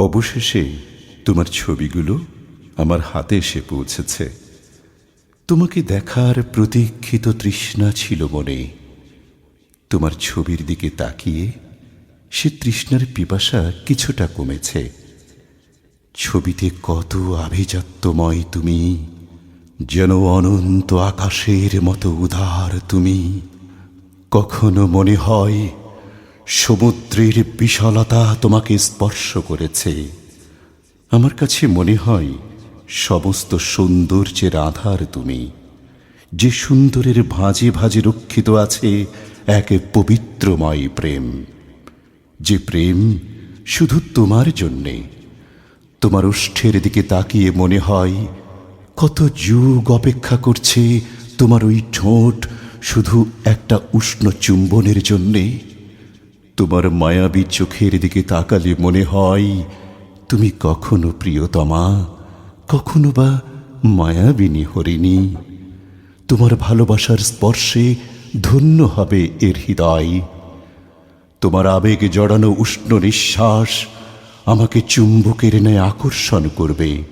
অবশেষে তোমার ছবিগুলো আমার হাতে এসে পৌঁছেছে। তোমাকে দেখার প্রতীক্ষিত তৃষ্ণা ছিল মনে। তোমার ছবির দিকে তাকিয়ে সে তৃষ্ণার পিপাসা কিছুটা কমেছে। ছবিতে কত আভিজাত্যময় তুমি, যেন অনন্ত আকাশের মতো উদার তুমি। কখনো মনে হয় সমুদ্রের বিশালতা তোমাকে স্পর্শ করেছে। আমার কাছে মনে হয়, সমস্ত সৌন্দর্যের আধার তুমি। যে সুন্দরের ভাঁজে ভাঁজে রক্ষিত আছে এক পবিত্রময় প্রেম। যে প্রেম শুধু তোমার জন্যে। তোমার ওষ্ঠের দিকে তাকিয়ে মনে হয়, কত যুগ অপেক্ষা করছে তোমার ওই ঠোঁট শুধু একটা উষ্ণ চুম্বনের জন্যে। তোমার মায়াবী চোখের দিকে তাকালে মনে হয় তুমি কখনো প্রিয়তমা, কখনো বা মায়াবিনী হরিণী। তোমার ভালোবাসার স্পর্শে ধন্য হবে এর হৃদয়। তোমার আবেগে জড়ানো উষ্ণ নিঃশ্বাস আমাকে চুম্বকের ন্যায় আকর্ষণ করবে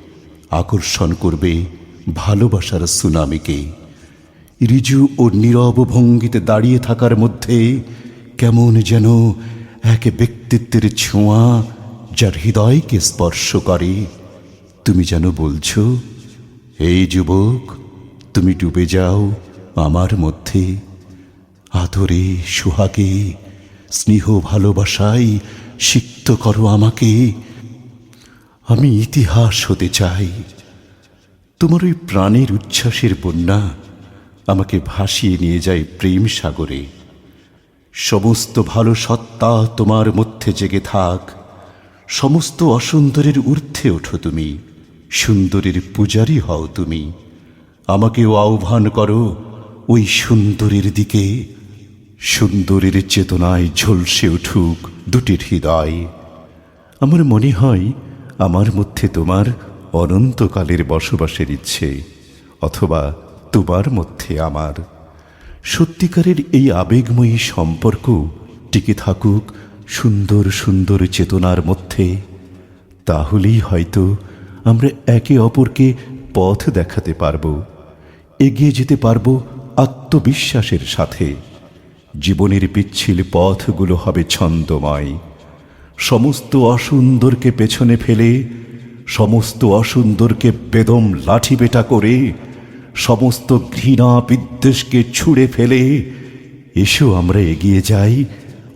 আকর্ষণ করবে ভালোবাসার সুনামিকে। রিজু ও নীরব ভঙ্গিতে দাঁড়িয়ে থাকার মধ্যে কেমন যেন এক ব্যক্তিত্বের ছোঁয়া যার হৃদয়কে স্পর্শ করে। তুমি যেন বলছ, এই যুবক, তুমি ডুবে যাও আমার মধ্যে। আদরে সুহাগে, স্নেহ ভালোবাসায় সিক্ত করো আমাকে। আমি ইতিহাস হতে চাই। তোমার ওই প্রাণের উচ্ছ্বাসের বন্যা আমাকে ভাসিয়ে নিয়ে যায় প্রেম সাগরে। সমস্ত ভালো সত্তা তোমার মধ্যে জেগে থাক। সমস্ত অসুন্দরের ঊর্ধ্বে ওঠো তুমি। সুন্দরের পূজারি হও তুমি। আমাকেও আহ্বান করো ওই সুন্দরের দিকে। সুন্দরের চেতনায় ঝলসে উঠুক দুটির হৃদয়। আমার মনে হয় আমার মধ্যে তোমার অনন্তকালের বসবাসের ইচ্ছে, অথবা তোমার মধ্যে আমার। সত্যিকারের এই আবেগময়ী সম্পর্ক টিকে থাকুক সুন্দর সুন্দর চেতনার মধ্যে, তাহলেই হয়তো আমরা একে অপরকে পথ দেখাতে পারব, এগিয়ে যেতে পারব আত্মবিশ্বাসের সাথে। জীবনের পিচ্ছিল পথগুলো হবে ছন্দময়। সমস্ত অসুন্দরকে পেছনে ফেলে, সমস্ত অসুন্দরকে বেদম লাঠি বেটা করে সমস্ত ঘৃণা বিদ্বেষকে ছুঁড়ে ফেলে। এসো আমরা এগিয়ে যাই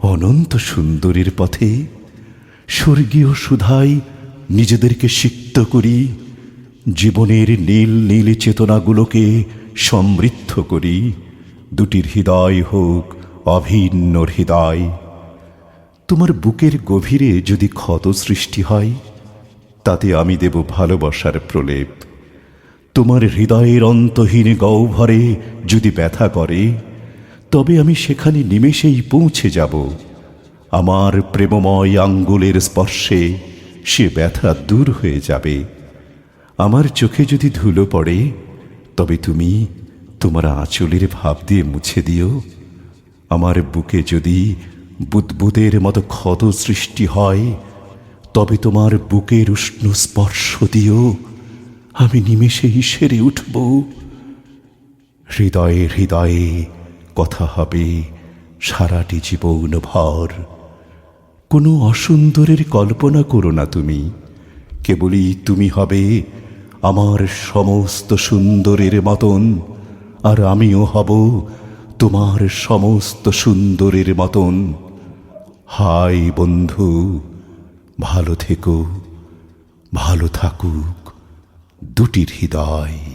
অনন্ত সুন্দরীর পথে। স্বর্গীয় সুধাই, নিজেদেরকে সিক্ত করি। জীবনের নীল নীল চেতনাগুলোকে সমৃদ্ধ করি। দুটির হৃদয় হোক অভিন্ন হৃদয়। তোমার বুকের গভীরে যদি ক্ষত সৃষ্টি হয়, তাতে আমি দেব ভালোবাসার প্রলেপ। তোমার হৃদয়ের অন্তহীন গহ্বরে যদি ব্যথা করে, তবে আমি সেখানে নিমেষেই পৌঁছে যাব। আমার প্রেমময় আঙ্গুলের স্পর্শে সে ব্যথা দূর হয়ে যাবে। আমার চোখে যদি ধুলো পড়ে, তবে তুমি তোমার আঁচলের ভাব দিয়ে মুছে দিও। আমার বুকে যদি বুদবুদের মতো ক্ষত সৃষ্টি হয়, তবে তোমার বুকের উষ্ণ স্পর্শ দিও। আমি নিমেষেই সেরে উঠব। হৃদয়ে হৃদয়ে কথা হবে সারাটি জীবন ভর। কোনো অসুন্দরের কল্পনা করো না তুমি। কেবলই তুমি হবে আমার সমস্ত সুন্দরের মতন, আর আমিও হব তোমার সমস্ত সুন্দরের মতন। হাই বন্ধু, ভালো থেকো, ভালো থাকুক দুটির হৃদয়।